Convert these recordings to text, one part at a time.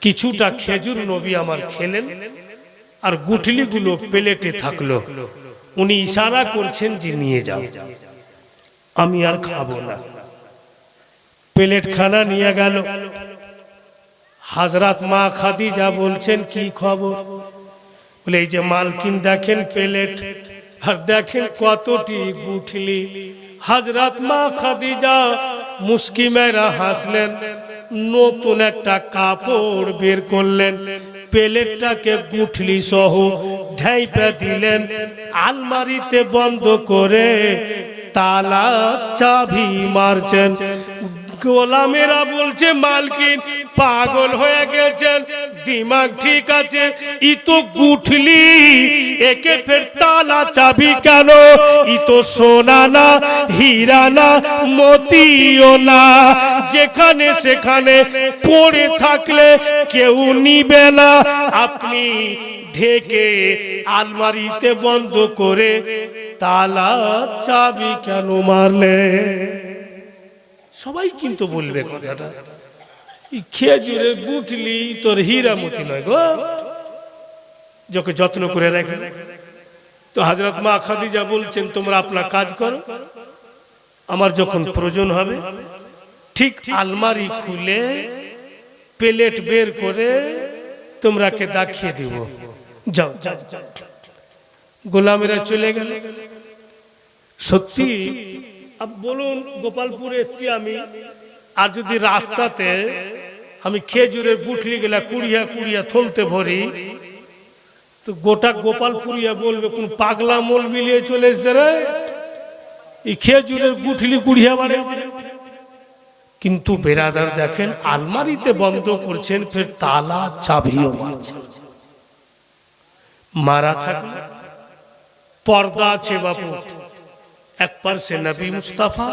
কিছুটা খেজুর নবী আমার খেলেন, আর গুঠলিগুলো প্লেটে থাকল। উনি ইশারা করছেন যে নিয়ে যাও। আমি আর খাব না। প্লেট খানা নিয়ে গেল। হাজরাত মা খাদিজা বলছেন, কি খবর? বলে, এই যে মালকিন দেখেন প্লেট, আর দেখেন কতটি গুঠলি। হাজরাত মা খাদিজা মুস্কি মেরা হাসলেন। নতুন একটা কাপড় বের করলেন, প্লেটটাকে গুঠলি সহ ঢাইপে দিলেন, আলমারিতে বন্ধ করে তালা চাবি মারছেন। গোলামেরা বলছে, মালকিন, পাগল হয়ে গেছেন, দিমাগ ঠিক আছে, ই তো গুঠলি, একে ফের তালা চাবি কেন? ই তো সোনা না, হীরা না, মতিও না। যেখানে সেখানে পড়ে থাকলে কেউ নিবে না। আপনি ঢেকে আলমারিতে বন্ধ করে তালা চাবি কেন মারলে? সবাই কিন্তু বলবে কথাটা। এই খেজুরের গুটলি তোর হীরামতি নয় গো। যখন যত্ন করে রাখে। তো হাজরত মা খাদিজা বলছেন, তোমরা আপনার কাজ করো। আমার যখন প্রয়োজন হবে ঠিক আলমারি খুলে প্লেট বের করে তোমরাকে দেখিয়ে দিব। যাও। গোলামেরা চলে গেল। সত্যি বলুন, গোপালপুরে এসছি আমি। আর যদি রাস্তাতে আমি খেজুরের বুটলি গেলা কুড়িয়া কুড়িয়া থলতে ভরি, তো গোটা গোপালপুরিয়া বলবে, কোন পাগলা মোল মিলিয়ে চলে এসছে রে? এই খেজুরের গুঠলি কুড়িয়া বাড়ে কিন্তু বেরাদার দেখেন, আলমারিতে বন্ধ করছেন, ফের তালা চাবিও মারছেন মারা থাকে পর্দা আছে বাপু। এক পার্সে নবী মুস্তাফা,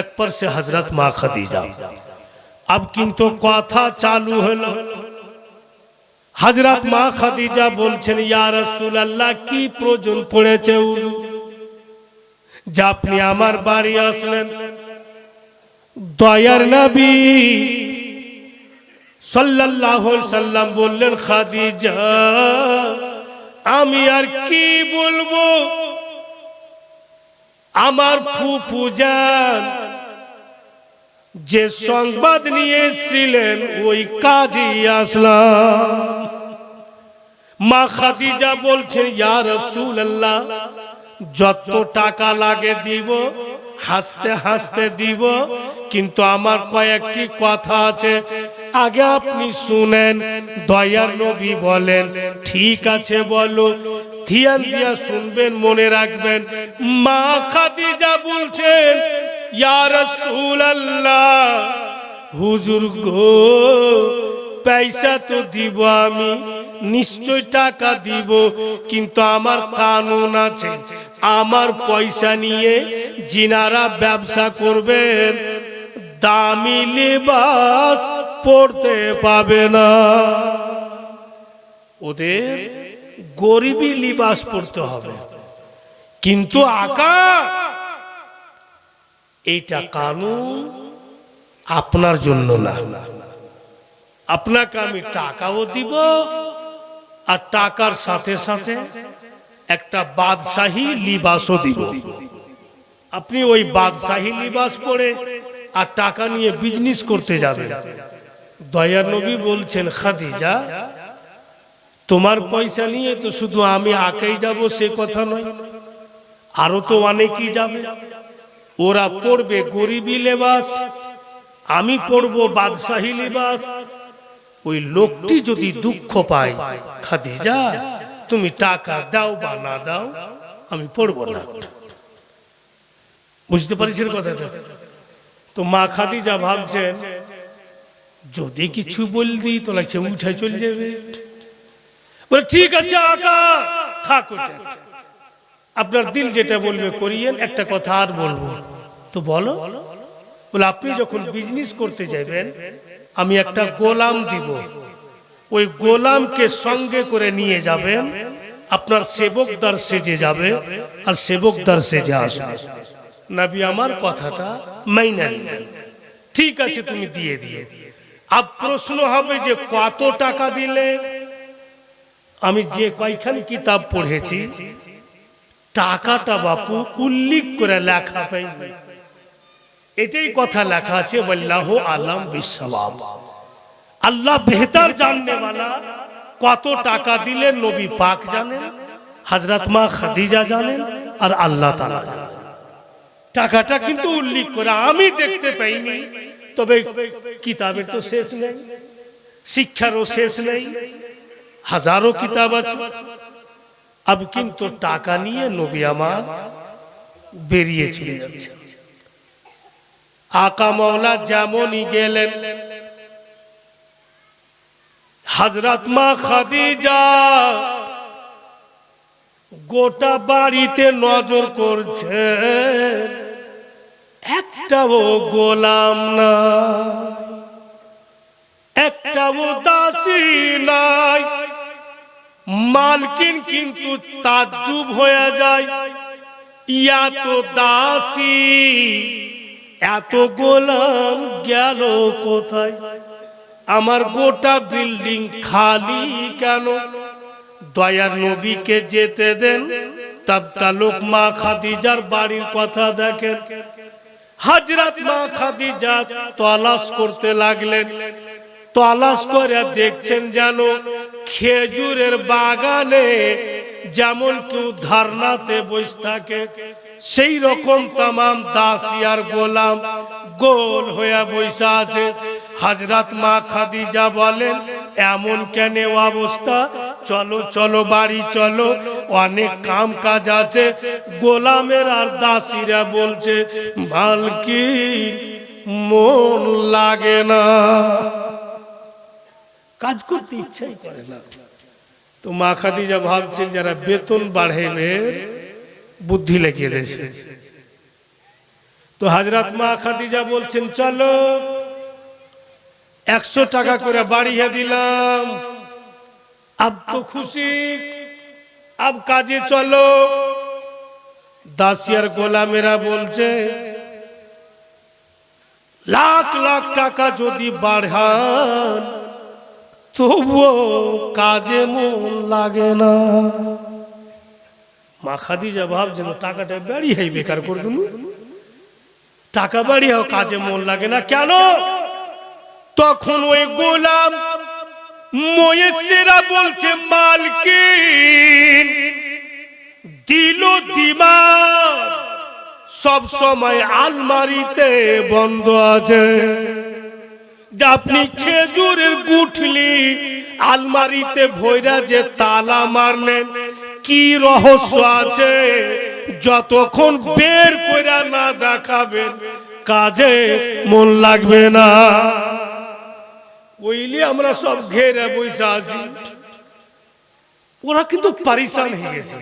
এক পার্শ্বে হজরত মা খাদিজা। আব কিন্তু কথা চালু হল। হজরত মা খাদিজা বলছেন, ইয়া রাসূলুল্লাহ, কি প্রয়োজন পড়েছে যা আপনি আমার বাড়ি আসলেন দয়ার নবী সাল্লাল্লাহু সাল্লাম বললেন, খাদিজা, আমি আর কি বলব? আমার ফুফু যান যে সংবাদ নিয়েছিলেন, ওই কাজই আসলাম। মা খাদিজা বলছেন, ইয়া রাসূলুল্লাহ, যত টাকা লাগে দিব, হাসতে হাসতে দিব কিন্তু আমার কয়েকটি কথা আছে। আগে আপনি শুনেন দয়ার নবী বলেন, ঠিক আছে বলো। ধিয়ান দিয়া শুনবেন, মনে রাখবেন। মা খাদিজা বলছেন রাসূলুল্লাহ, হুজুর গো, পয়সা তো দিব আমি, নিশ্চয় টাকা দিব, কিন্তু আমার কানুন আছে। আমার পয়সা নিয়ে জিনারা ব্যবসা করবেন দামি লিবাস পড়তে পাবে না। ওদের গরিবী লিবাস পড়তে হবে। কিন্তু আকা, এইটা কানুন আপনার জন্য না। আপনাকে আমি টাকাও দিব আর টাকার সাথে সাথে একটা বাদশাহী লিবাসও দিব। আপনি ওই বাদশাহী লিবাস পরে আর টাকা নিয়ে বিজনেস করতে যাবে। দয়ার নবী বলছেন, খাদিজা, তোমার পয়সা নিয়ে তো শুধু আমি আঁকেই যাব, সে কথা নয়। আরও তো অনেকেই যাবে। ওরা পড়বে গরিবী লেবাস, আমি পড়ব বাদশাহী লিবাস। ওই লোকটি যদি দুঃখ পায়, খাদিজা, তুমি টাকা দাও বা না দাও, আমি পড়ব না। বুঝতে পারিস কথাটা? তো মা খাদিজা ভাবছেন, যদি কিছু বল দিই তো লাগছে উঠে চলে যাবে। বলে, ঠিক আছে, আকা, থাক আপনার দিল যেটা বলবে করিয়েন, একটা কথা আর বলব। তো বলো, বলে, আপনি যখন বিজনেস করতে যাবেন, আমি একটা গোলাম দিব। ওই গোলামকে সঙ্গে করে নিয়ে যাবেন, আপনার সেবকদার সেজে যাবে আর সেবকদার সেজে আসবে। নাবি আমার কথাটা মাইনা ঠিক আছে, তুমি দিয়ে দিয়ে। আব প্রশ্ন হবে যে কত টাকা দিলে? আমি যে কয়খান কিতাব পড়েছি, টাকাটা বাপু উল্লেখ করে লেখা পাইনি এটাই কথা লেখা আছে, বল্লাহ আলম বিশ্ববাব আল্লাহ বেহতার জাননে वाला কত টাকা দিলে নবী পাক জানেন, হযরত মা খাদিজা জানেন, আর আল্লাহ তালা জানেন। টাকাটা কিন্তু উল্লেখ করে আমি দেখতে পাইনি। তবে কিতাবের তো শেষ নেই, শিক্ষারও শেষ নেই, হাজারো কিতাব আছে। আব কিন্তু টাকা নিয়ে নবী আমার বেরিয়ে চলে যাচ্ছে। আকা মৌলা যেমনই গেলেন, হজরত মা খাদিজা গোটা বাড়িতে নজর করছে একটাও গোলাম না একটাও দাসী নাই। মালকিন কিন্তু তাজ্জুব হয়ে যায়, ইয়া তো দাসী, এত গোলাম গেল কোথায়? আমার গোটা বিল্ডিং খালি কেন? দয়ার নবীকে যেতে দেন তাব তালুক মা খাদিজার বাড়ির কথা দেখেন। হাজরাত মা খাদিজা তলাশ করতে লাগলেন। তলাশ করে দেখছেন যেন খেজুরের বাগানে যেমন কেউ ধারনাতে বসে থাকে সেই রকম তামাম দাসী আর গোলাম গোল হয়ে বৈশা আছে। হাজরাত মা খাদিজা বলেন, এমন কেন অবস্থা? চলো চলো, বাড়ি চলো। অনেক কাম কাজ আছে। গোলামের আর দাসিরা বলছে মালকি মন লাগে না। কাজ করতে ইচ্ছাই করে না। তো মা খাদিজা ভাবছেন, যারা বেতন বাড়াইবে বুদ্ধি লাগিয়ে দিয়েছে তো হাজরাত মা খাদিজা বলছেন, চলো, একশো টাকা করে বাড়িয়ে দিলাম। আব তো খুশি, আব কাজে চলো। দাসিয়ার গোলামেরা বলছে, লাখ লাখ টাকা যদি বাড়ান, তবুও কাজে মন লাগে না। মা খাদিজা ভাবছেন টাকাটা বাড়িয়ে বেকার করে দিন। টাকা বাড়িয়েও কাজে মন লাগে না। কেন? তখন ওই গোলাম ময়েসেরা বলছে, মালকিন দিল দিমাগ, সব সময় আলমারিতে বন্ধ আছে। যে আপনি খেজুরের গুঠলি, আলমারিতে ভৈরা যে তালা মারলেন কি রহস্য আছে? যতক্ষণ বের করে না দেখাবেন, কাজে মন লাগবে না। ওইলি আমরা সব ঘেরে বসে আছি। ওরা কিন্তু পারিশান হয়ে গেছে।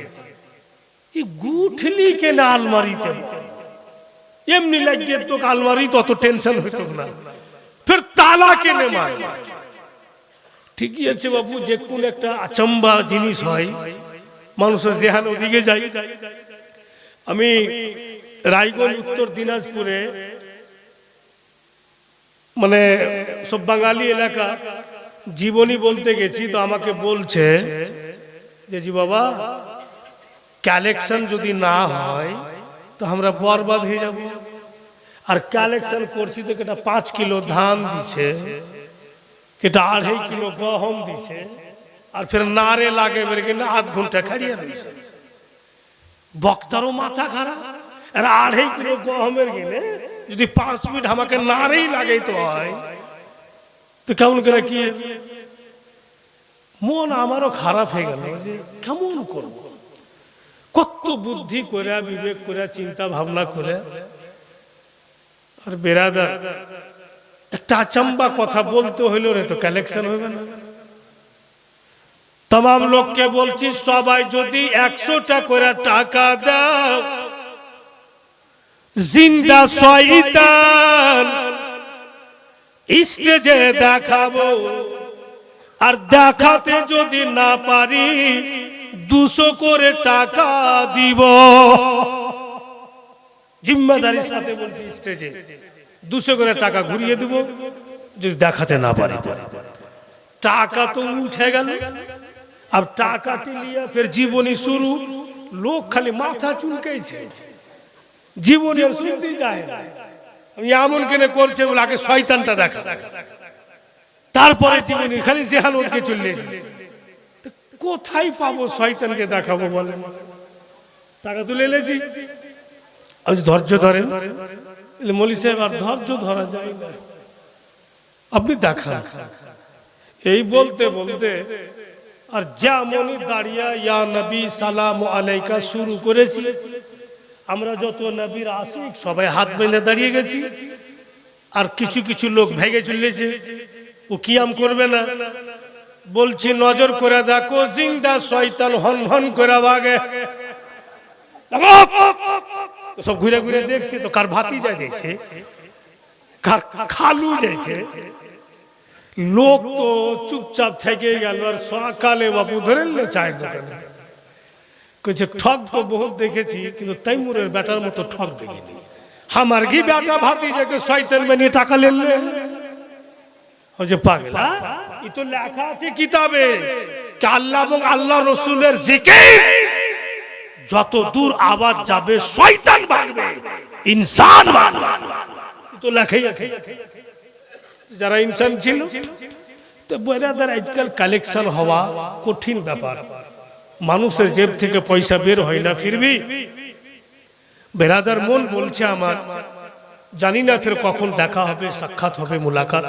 এই গুঠলি কেন আলমারিতে? এমনি লাগিয়ে তো আলমারি তত টেনশন হইতো না। ফের তালা কেনে মারে? ঠিকই আছে বাবু, যে কোন একটা আচম্বা জিনিস হয়। মানুষের জেহান ওদিকে যাই। আমি রায়গঞ্জ, উত্তর দিনাজপুরে মানে সব বাঙালি এলাকা, জীবনী বলতে গেছি, তো আমাকে বলছে যে, জি বাবা, কালেকশন যদি না হয়, তো আমরা বরবাদ হয়ে যাব। আর কালেকশন করছি তো কেটা পাঁচ কিলো ধান দিছে, কেটা আড়াই কিলো গহম দিছে। আর ফের নারে লাগে মেরে কিনা আধ ঘণ্টা খাড়িয়ে রয়েছে বক্তারও মাথা খারাপ আর আড়াই কিলো গহমের কিনে যদি পাঁচ মিনিট আমাকে নারেই লাগাইতে হয়, তো কেমন করে কি? মন আমারও খারাপ হয়ে গেল যে কেমন করব? কত বুদ্ধি করে বিবেক করে চিন্তা ভাবনা করে আর বেরাদার একটা আচম্বা কথা বলতে হইল রে তো কালেকশন হবে না। তাম লোককে বলছি সবাই যদি একশোটা করে টাকা দাও জিন্দা শয়তান স্টেজে দেখাবো আর দেখাতে যদি না পারি, দুশো করে টাকা দিব। জিম্মাদারির সাথে বলছি, স্টেজে দুশো করে টাকা ঘুরিয়ে দিব, যদি দেখাতে না পারি টাকা তো উঠে গেল। আর টাকাটি নিয়ে ফের জীবনী শুরু। লোক খালি মাথা চুলকেছে জীবনী শুনতে যায়। আমি এমন কেনে করছে বলে আগে শয়তানটা দেখা। তারপরে জীবনী খালি জেহানুরকে চলে এসে। কোথায় পাবো শয়তানকে দেখাবো বলে? টাকা তুলে এলেছি আমি ধৈর্য বলে, মলি সাহেব আর ধৈর্য ধরা যায় আপনি দেখান। এই বলতে বলতে আর যেমনই দাঁড়িয়ে ইয়া নবী সালাম আলাইকা শুরু করেছি। আমরা যত নবীর আশিক, সবাই হাত বেঁধে দাঁড়িয়ে গেছি। আর কিছু কিছু লোক ভেগে চলেছে। ও কিয়াম করবে না। বলছি, নজর করে দেখো, জিন্দা শয়তান হন হন করে বাগে সব ঘুরে ঘুরে দেখছে, তো কার ভাতি যাইছে? কার খালু যাইছে? লোক তো চুপচাপ থেকে গেল আর সকালে বাবু ধরে ঠক তো বহুত দেখেছি, কিন্তু তৈমুরের বেটার মতো ঠক দেখিনি। আমার কি বেটা ভাতি যে শয়তান মেনিয়ে টাকা লেনলে আল্লাহ ইনসান যারা ইনসান ছিল, তো বেরাদার আজকাল কালেকশন হওয়া কঠিন ব্যাপার। মানুষের জেব থেকে পয়সা বের হয় না, ফিরবি। বেরাদার মন বলছে আমার, জানি না ফের কখন দেখা হবে, সাক্ষাৎ হবে, মুলাকাত।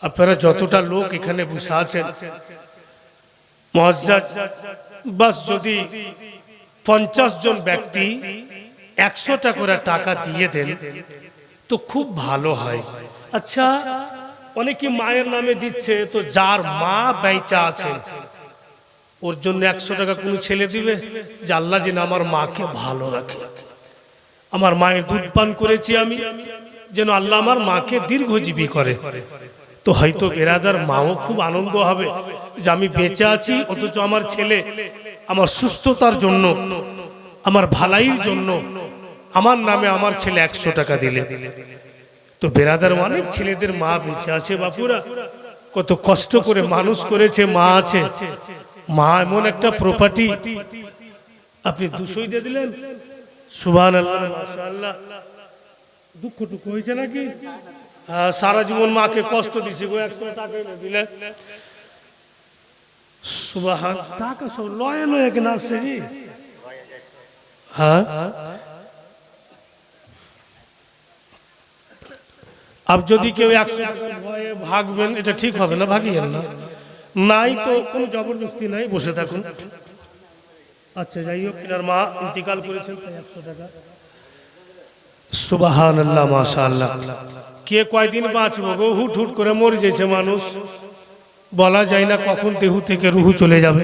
আপনারা যতটা লোক এখানে বসে আছেন বাস যদি পঞ্চাশ জন ব্যক্তি একশোটা করে টাকা দিয়ে দেন, তো খুব ভালো হয়। আচ্ছা অনেকে মায়ের নামে দিচ্ছে, তো যার মা বেচা আছে, ওর জন্য একশো টাকা কোনো ছেলে দিবে? যে আল্লাহ যেন আমার মাকে ভালো রাখে। আমার মায়ের দুধ পান করেছি আমি, যেন আল্লাহ আমার মাকে দীর্ঘজীবী করে। তো হয়তো এরাদার মাও খুব আনন্দ হবে যে আমি বেঁচে আছি, অথচ আমার ছেলে আমার সুস্থতার জন্য, আমার ভালাইয়ের জন্য, আমার নামে আমার ছেলে একশো টাকা দিলে। তো বেরাদার অনেক ছেলেদের মা বেঁচে আছে বাপুরা। কত কষ্ট করে মানুষ করেছে মা আছে। মা এমন একটা প্রপার্টি আপনি দুশোই দিয়ে দিলেন? সুবান মাশাআল্লাহ। দুঃখটুকু হয়েছে নাকি? হ্যাঁ, সারা জীবন মাকে কষ্ট দিছি গো একশো টাকা দিলে। সুবাহান টাকা সব লয়ে লয়ে কেনা আসছে হ্যাঁ? আপ যদি কেউ একশো ভয়ে ভাগবেন এটা ঠিক হবে না ভাগিয়েন না। নাই তো কোনো জবরদস্তি নাই বসে থাকুন। আচ্ছা যাই হোক এনার মা ইন্তিকাল করেছেন একশো টাকা। সুবাহান আল্লাহ মাশা আল্লাহ কে কয়দিন বাঁচবো গো? হুট হুট করে মরে যেছে মানুষ। বলা যায় না কখন দেহু থেকে রুহু চলে যাবে।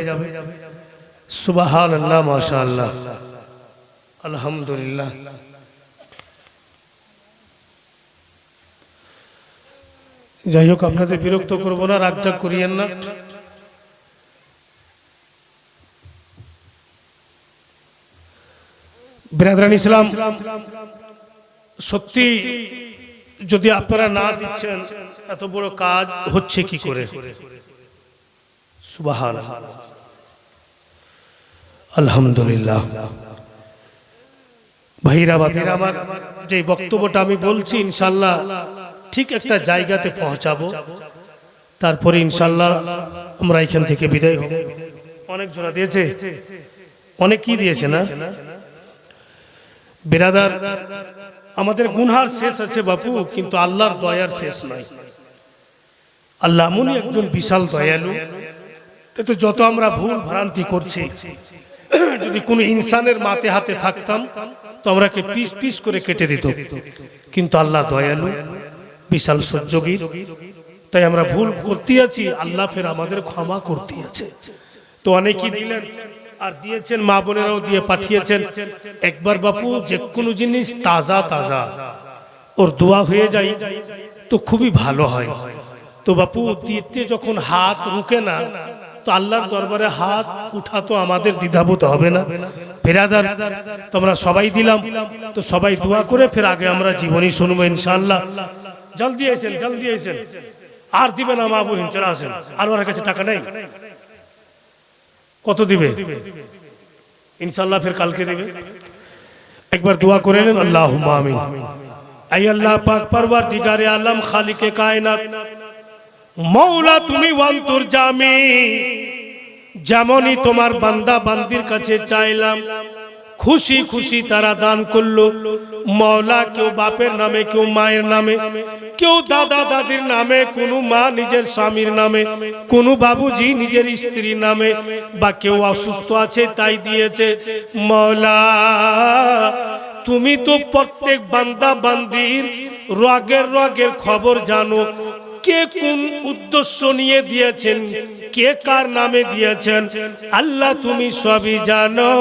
সুবাহান আল্লাহ মাশা আল্লাহ আলহামদুলিল্লাহ। যাই হোক, আপনাদের বিরক্ত করব না, রাগটা করিয়েন না। ব্রাদারান ইসলাম, সত্যি যদি আপনারা না দিচ্ছেন, এত বড় কাজ হচ্ছে কি করে? আলহামদুলিল্লাহ। ভাইরা বাপিরা আমার যে বক্তব্যটা আমি বলছি ইনশাল্লাহ ঠিক একটা জায়গাতে পৌঁছাবো। তারপরে ইনশাল্লাহ আমরা এখান থেকে বিদায় হব। অনেক জনা দিয়েছে। অনেক কি দিয়েছে না? বিরাদার, আমাদের গুনহার শেষ আছে বাপু, কিন্তু আল্লাহর দয়ার শেষ নাই। আল্লাহ এমনই একজন বিশাল দয়ালু। এ তো যত আমরা ভুল ভ্রান্তি করছি, যদি কোনো ইনসানের মাতে হাতে থাকতাম, তো আমরাকে পিস পিস করে কেটে দিত। কিন্তু আল্লাহ দয়ালু। বিশাল সহ্যগীর তাই আমরা ভুল করতে আছি আল্লাহ ফের আমাদের ক্ষমা করতে আছে তো অনেকেই দিলেন, আর দিয়েছেন, মা বোনেরাও দিয়ে পাঠিয়েছেন। একবার বাপু যে কোনো জিনিস তাজা তাজা। ওর দোয়া হয়ে যায়, তো খুবই ভালো হয়। তো বাপু, দিতে যখন হাত রুকে না, তো আল্লাহর দরবারে হাত উঠা তো আমাদের দ্বিধাবোধ হবে না। ফেরাদার তোমরা সবাই দিলাম, তো সবাই দোয়া করে ফের আগে আমরা জীবনী শুনব ইনশাআল্লাহ। জলদি আইসেন জলদি আইসেন। আর দিবে না মা বহিন চলে আসেন। আর ওর কাছে টাকা নেই। কত দিবে? ইনশাল্লাহ ফের কালকে দিবে। একবার দোয়া করে নেন আল্লাহ আমিন। আল্লাহ পাক পরবার দিগারে আলম, খালিকে কায়নাত। মৌলা তুমি ওয়ান্তর জামি। যেমনই তোমার বান্দা বান্দির কাছে চাইলাম। খুশি খুশি তারা দান করল। মৌলা কেউ বাপের নামে, কেউ মায়ের নামে, কেউ দাদা দাদির নামে, কোনো মা নিজের স্বামীর নামে, কোনো বাবুজি নিজের স্ত্রীর নামে, বা কেউ অসুস্থ আছে তাই দিয়েছে মৌলা তুমি তো প্রত্যেক বান্দা বান্দির রগের রগের খবর জানো কে কোন উদ্দেশ্য নিয়ে দিয়েছেন? কে কার নামে দিয়েছেন? আল্লাহ তুমি সবই জানো।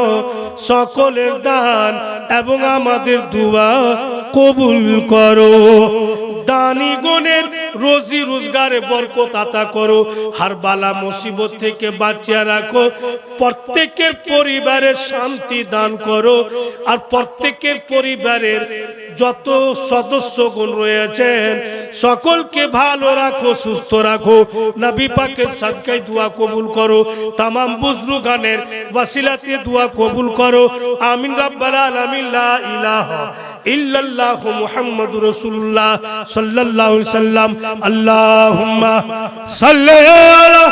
সকলের দান এবং আমাদের দুয়া কবুল করো। দানি গণের রোজি রোজগারে বরকত করো। হার বালা মুসিবত থেকে বাঁচিয়ে রাখো। প্রত্যেকের পরিবারের শান্তি দান করো। আর প্রত্যেকের পরিবারের যত সদস্যগণ রয়েছেন, সকলকে ভালো রাখো, সুস্থ রাখো। নবী পাকের সাদকাই দোয়া কবুল করো। তামাম বুজরু গানের ওয়াসিলাতে দোয়া কবুল করো। আমিন রাব্বাল আলামিন, লা ইলাহা ইল্লাল্লাহু মুহাম্মাদুর রাসূলুল্লাহ সাল্লাল্লাহু আলাইহি সাল্লাম আল্লাহুম্মা সাল্লি আলা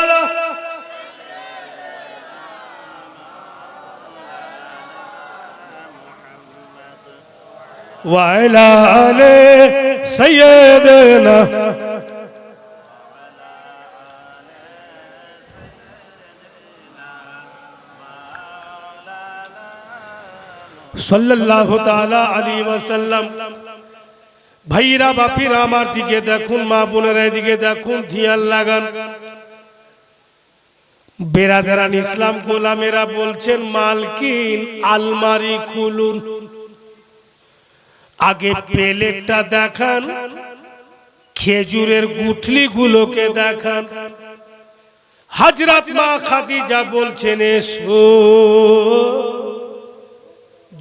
وعلى آل سيدنا সাল্লাল্লাহু তাআলা আলাইহি ওয়াসাল্লাম। ভাইরা বাপিরা আমার দিকে দেখুন, মা বোনেরা দিকে দেখুন ধিয়ান লাগান। বেরাদারান ইসলাম গোলামেরা বলছেন, মালকিন আলমারি খুলুন। আগে পেলেটটা দেখান, খেজুরের গুঠলি গুলোকে দেখান। হাজরাত মা খাদিজা বলছেন, এসো।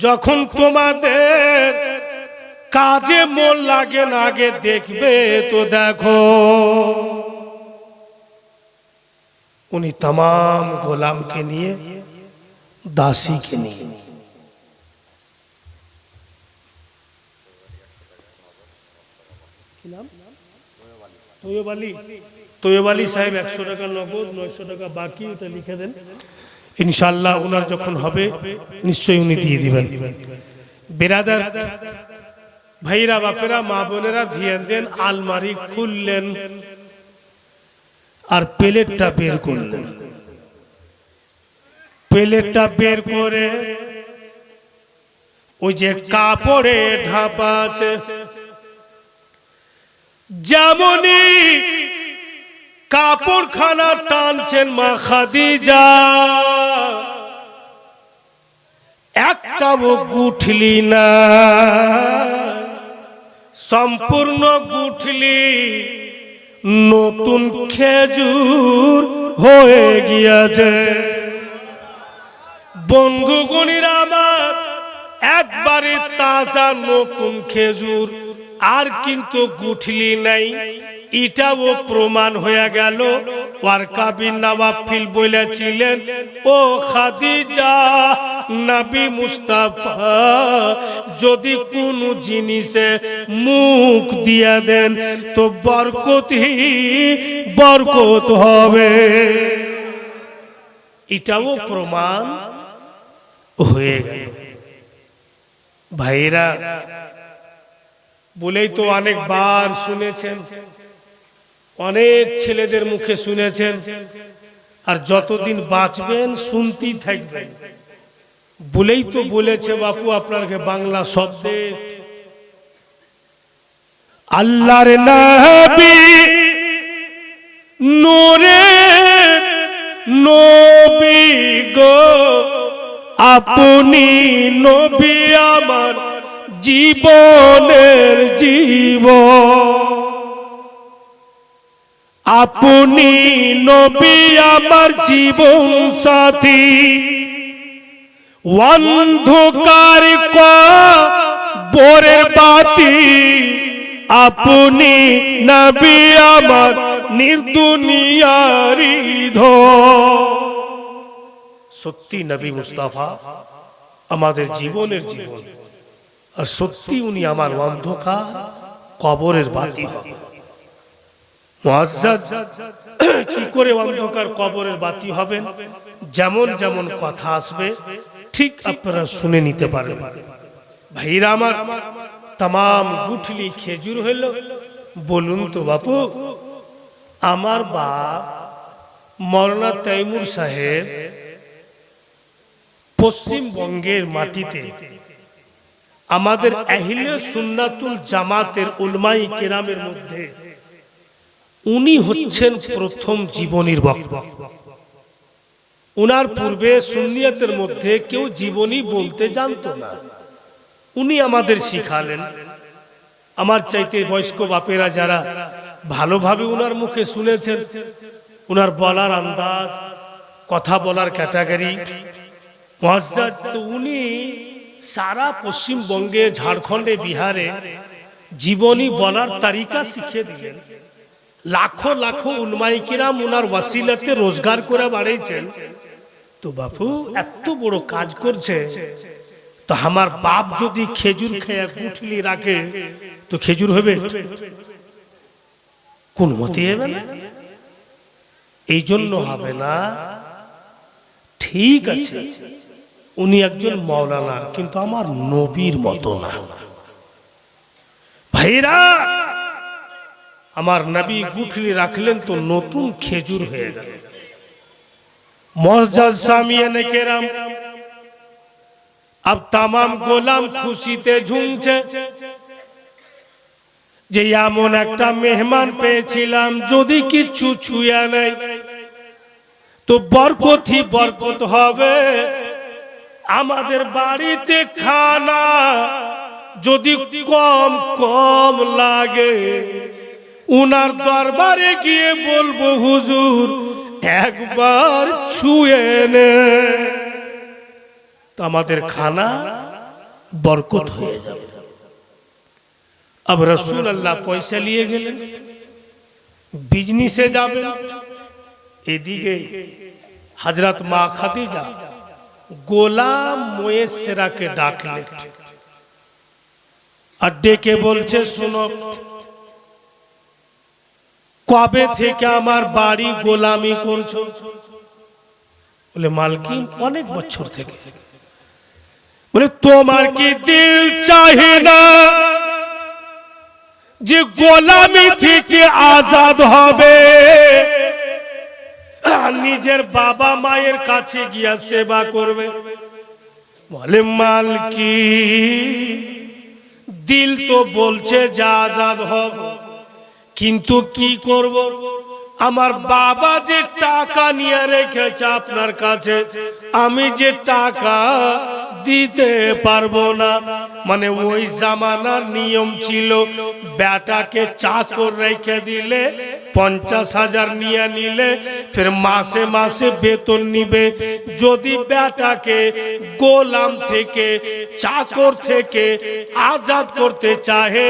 যখন তোমাদের কাজে মন লাগে না, আগে দেখবে তো দেখো। উনি তাম গোলামকে নিয়ে, দাসীকে নিয়ে। তৈয়বালি। তৈয়বালি সাহেব একশো টাকা নগদ, নয়শো টাকা বাকি, ওটা লিখে দেন। ইনশাল্লাহ ওনার যখন হবে, নিশ্চয়ই উনি দিয়ে দিবেন। বেরাদার, ভাইরা, বাপেরা, মা বোনেরা ধ্যান দেন, আলমারি খুললেন আর প্লেটটা বের করলেন। প্লেটটা বের করে ওই যে কাপড়ে ঢাপা আছে যেমনই কাপড়খানা টানছেন মা খাদিজা। একটাও গুঠলি না। সম্পূর্ণ গুঠলি। নতুন খেজুর হয়ে গিয়েছে। বন্ধুগণির আমার, একবারে তাজা নতুন খেজুর আর কিন্তু গুঠলি নাই। এটাও প্রমাণ হয়ে গেল। ওয়ারকাবিন নওয়াফিল বলেছিলেন, ও খাদিজা, নবী মুস্তাফা, যদি কোন জিনিসে মুখ দিয়ে দেন, তো বরকতই বরকত হবে। এটাও প্রমাণ হয়ে গেল। ভাইরা বলেই তো অনেকবার শুনেছেন অনেক ছেলেদের মুখে শুনেছেন, আর যতদিন বাঁচবেন, শুনতেই থাকবেন বলেই তো বলেছে বাপু আপনাকে বাংলা শব্দে। আল্লাহর নবী নূরে নবী গো, আপনি নবী আমার জীবনের জীব আপনি নবী, আমার জীবন সাথী। অন্ধকার বরের বাতি। আপনি নবী, আমার নির্দুনিয়ারি সত্যি নবী মুস্তাফা, আমাদের জীবনের জীবন। আর সত্যি উনি আমার অন্ধকার কবরের বাতি। হবে কি করে অন্ধকার কবরের বাতি হবেন? যেমন যেমন কথা আসবে, ঠিক আপনারা শুনে নিতে পারেন ভাইরা আমার তাম গুঠলি খেজুর হইল। বলুন তো বাপু, আমার বাপ মরনা তৈমুর সাহেব পশ্চিমবঙ্গের মাটিতে আমাদের আহিলে সুন্নাতুল জামাতের উলমাই কেরামের মধ্যে উনি হচ্ছেন প্রথম জীবনীর বক্তা উনার পূর্বে সুন্নিয়তের মধ্যে কেউ জীবনী বলতে জানতো না। উনি আমাদের শিখালেন। আমার চাইতে বয়স্ক বাপেরা যারা ভালোভাবে উনার মুখে শুনেছেন, উনার বলার আন্দাজ, কথা বলার ক্যাটাগরি তো উনি সারা পশ্চিমবঙ্গে, ঝাড়খণ্ডে, বিহারে জীবনী বলার তারিকা শিখিয়ে দিলেন। লাখো লাখো উন্মাইকিরাম উনার ওয়াসিলাতে রোজগার করে বাড়াইছেন। তো বাপু, এত বড় কাজ করছে। তো আমার বাপ যদি খেজুর খেয়ে গুঠলি রাখে, তো খেজুর হবে? কোন মতে হবে না। এই জন্য হবে না। ঠিক আছে, উনি একজন মৌলানা কিন্তু আমার নবীর মতো না। ভাইরা আমার নবী গুঠলি রাখলেন তো নতুন খেজুর হয়ে গেল। মসজাদ সামিয়ানে কেরাম, আব তামাম গোলাম খুশিতে ঝুমছে। যে এমন একটা মেহমান পেয়েছিলাম, যদি কিছু ছুঁয়া নেই, তো বরকতই বরকত হবে। আমাদের বাড়িতে খানা যদি কম কম লাগে উনার দরবারে গিয়ে বলব, হুজুর, একবার ছুঁয়ে নে। আমাদের খানা বরকত হয়ে যাবে। আব রসুল আল্লাহ পয়সা নিয়ে গেলেন। বিজনেসে যাবেন। এদিকে হজরত মা খাদিজা গোলাম মোয়েসেরাকে ডাকলেন। আর ডেকে বলছে, শোনো কবে থেকে আমার বাড়ি গোলামি করছ? বলে, মালকিন, অনেক বছর থেকে। বলে, তোমার কি দিল চাহে না যে গোলামি থেকে আজাদ হবে? নিজের বাবা মায়ের কাছে গিয়া সেবা করবে। বলে মালকি দিল তো বলছে যে আজাদ হব। কিন্তু কি করব? আমার বাবা যে টাকা নিয়ে রেখেছে আপনার কাছে আমি যে টাকা দিতে পারব না। মানে ওই জামানার নিয়ম ছিল, বেটাকে চাকর রেখে দিলে, পঞ্চাশ হাজার নিয়ে নিলে, ফের মাসে মাসে বেতন নিবে। যদি বেটাকে গোলাম থেকে, চাকর থেকে আজাদ করতে চাহে,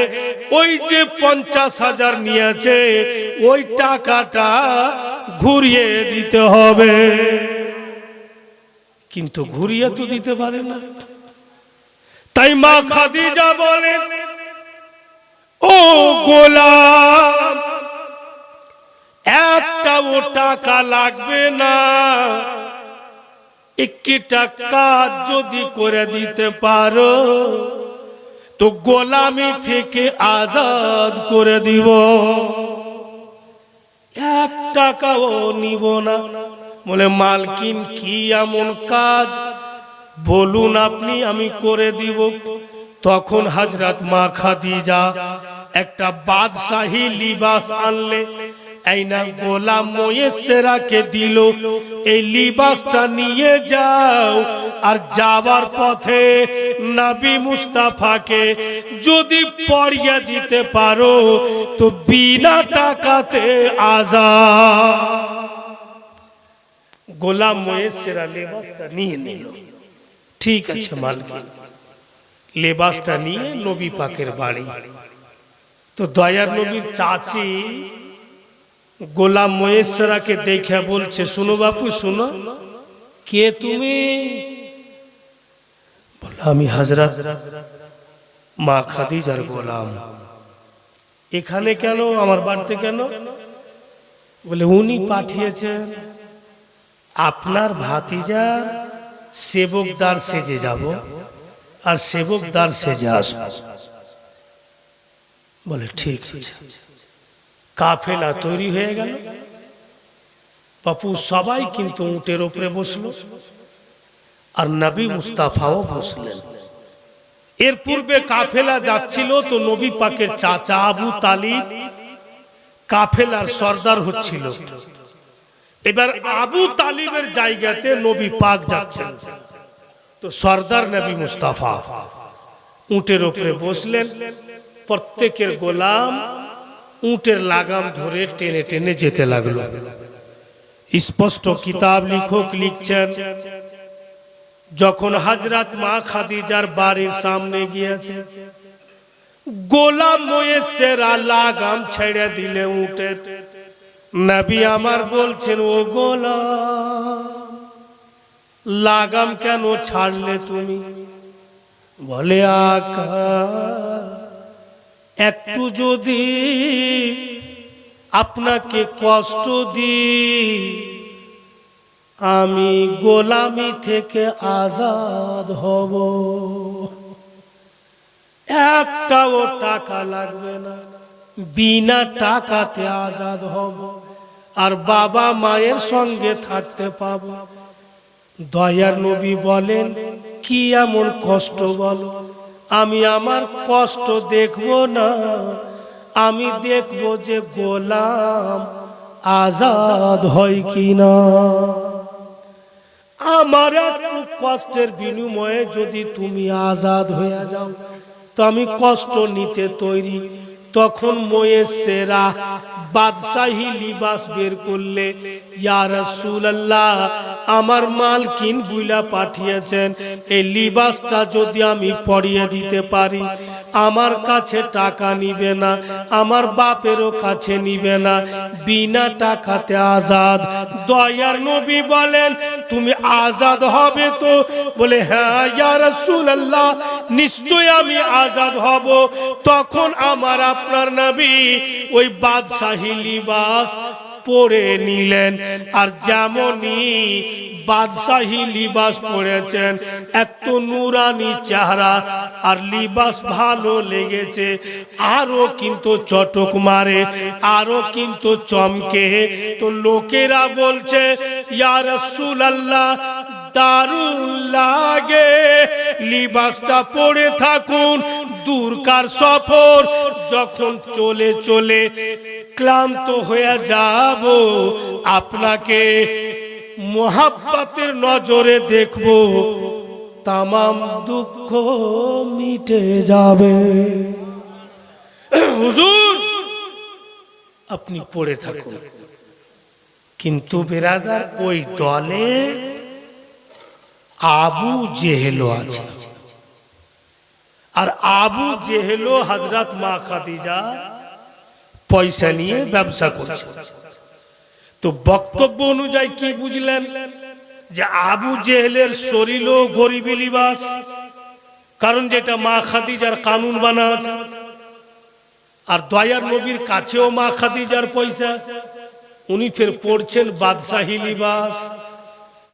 ওই যে পঞ্চাশ হাজার নিয়েছে, ওই টাকাটা ঘুরিয়ে দিতে হবে। কিন্তু ঘুরিয়ে তো দিতে পারে না। তাই মা খাদিজা বলেন ও গোলাম ও টাকা লাগবে না। একটি টাকা যদি করে দিতে পারো তো গোলামি থেকে আজাদ করে দিব। এক টাকাও নিব না। বলে, মালকিন, কি এমন কাজ? বলুন আপনি, আমি করে দিব। তখন হাজরাত মা খাদিজা একটা বাদশাহী লিবাস আনলে এই লিবাসটা নিয়ে যাও। আর যাবার পথে নবী মুস্তাফাকে যদি পরিয়ে দিতে পারো, তো বিনা টাকাতে আজা গোলাম ময়েসেরা লেবাসটা নিয়ে নিল। ঠিক আছে মালকিন লেবাসটা নিয়ে নবী পাকের বাড়ি। তো দয়ার নবীর চাচি গোলাম মহেশ্বরাকে দেখে বলছে শুনো বাপু শুনো। কে তুমি? বলল আমি হাজরাত মা খাদিজার গোলাম। এখানে কেন? আমার বাড়িতে কেন? বলে উনি পাঠিয়েছেন আপনার ভাতিজার সেবকদার সেজে যাব আর সেবকদার সেজে আস বলে, ঠিক আছে। কাফেলা তৈরি হয়ে গেল। বাপু সবাই কিন্তু উটের উপরে বসল আর নবী মুস্তাফাও বসলেন। এর পূর্বে কাফেলা যাচ্ছিল তো নবী পাকের চাচা আবু তালিব কাফেলার সর্দার হচ্ছিল। এবার আবু তালিবের জায়গাতে নবী পাক যাচ্ছেন। তো সর্দার নবী মুস্তাফা উটের উপরে বসলেন। প্রত্যেকের গোলাম উটের লাগাম ধরে টেনে টেনে যেতে লাগল। স্পষ্ট কিতাব লিখক লিখছেন, যখন হাজরাত মা খাদিজার বাড়ির সামনে গিয়েছে, গোলাম ময়েসেরা লাগাম ছেড়ে দিলে উঠে নবী আমার বলছেন, ও গোলা লাগাম কেন ছাড়লে তুমি? বলে আকা একটু যদি আপনাকে কষ্ট দি আমি গোলামি থেকে আজাদ হব। একটাও টাকা লাগবে না। বিনা টাকাতে আজাদ হব, আর বাবা মায়ের সঙ্গে থাকতে পাব। দয়ার নবী বলেন, কি এমন কষ্ট বলো? আমি আমার কষ্ট দেখব না। আমি দেখব যে গোলাম আজাদ হয় কি না আমার একটু কষ্টের বিনিময়ে যদি তুমি আজাদ হয়ে যাও, তো আমি কষ্ট নিতে তৈরি তখন ময়েসেরা বাদশাহী লিবাস বের করলে, ইয়া রাসূলুল্লাহ, আমার মালকিন বুইলা পাঠিয়েছেন, এই লিবাসটা যদি আমি পরিয়ে দিতে পারি আমার কাছে টাকা নিবে না, আমার বাপেরও কাছে নিবে না। বিনা টাকাতে আজাদ। দয়ার নবী বলেন, তুমি আজাদ হবে তো? বলে হ্যাঁ রাসূলুল্লাহ, নিশ্চয় আমি আজাদ হব। তখন আমার আপনার নবী, ওই বাদশাহী লিবাস পরে নিলেন। আর যেমনই বাদশাহী লিবাস পরেছেন এত নুরানি চেহারা, আর লিবাস ভালো লেগেছে। আরও কিন্তু চটক মারে আরও কিন্তু চমকে। তো লোকেরা বলছে, ইয়া রাসূলুল্লাহ, দারুণ লাগে। লিবাসটা পরে থাকুন দূরকার সফর যখন চলে চলে। ক্লান্ত হয়ে যাব, আপনাকে মোহাব্বতের নজরে দেখব। তামাম দুঃখ মিটে যাবে। হুজুর, আপনি পড়ে থাকুন। কিন্তু বেরাদার, ওই দলে আবু জেহেলো আছে। আর আবু জেহেলো হজরত মা খাদিজা পয়সা নিয়ে ব্যবসা করছে। তো বক্তব্য অনুযায়ী কি বুঝলেন? যে আবু জেহেলের শরীরও গরিবী লিবাস কারণ যেটা মা খাদিজার কানুন বানা আছে। আর দয়ার নবীর কাছেও মা খাদিজার পয়সা। উনি ফের পড়ছেন বাদশাহী লিবাস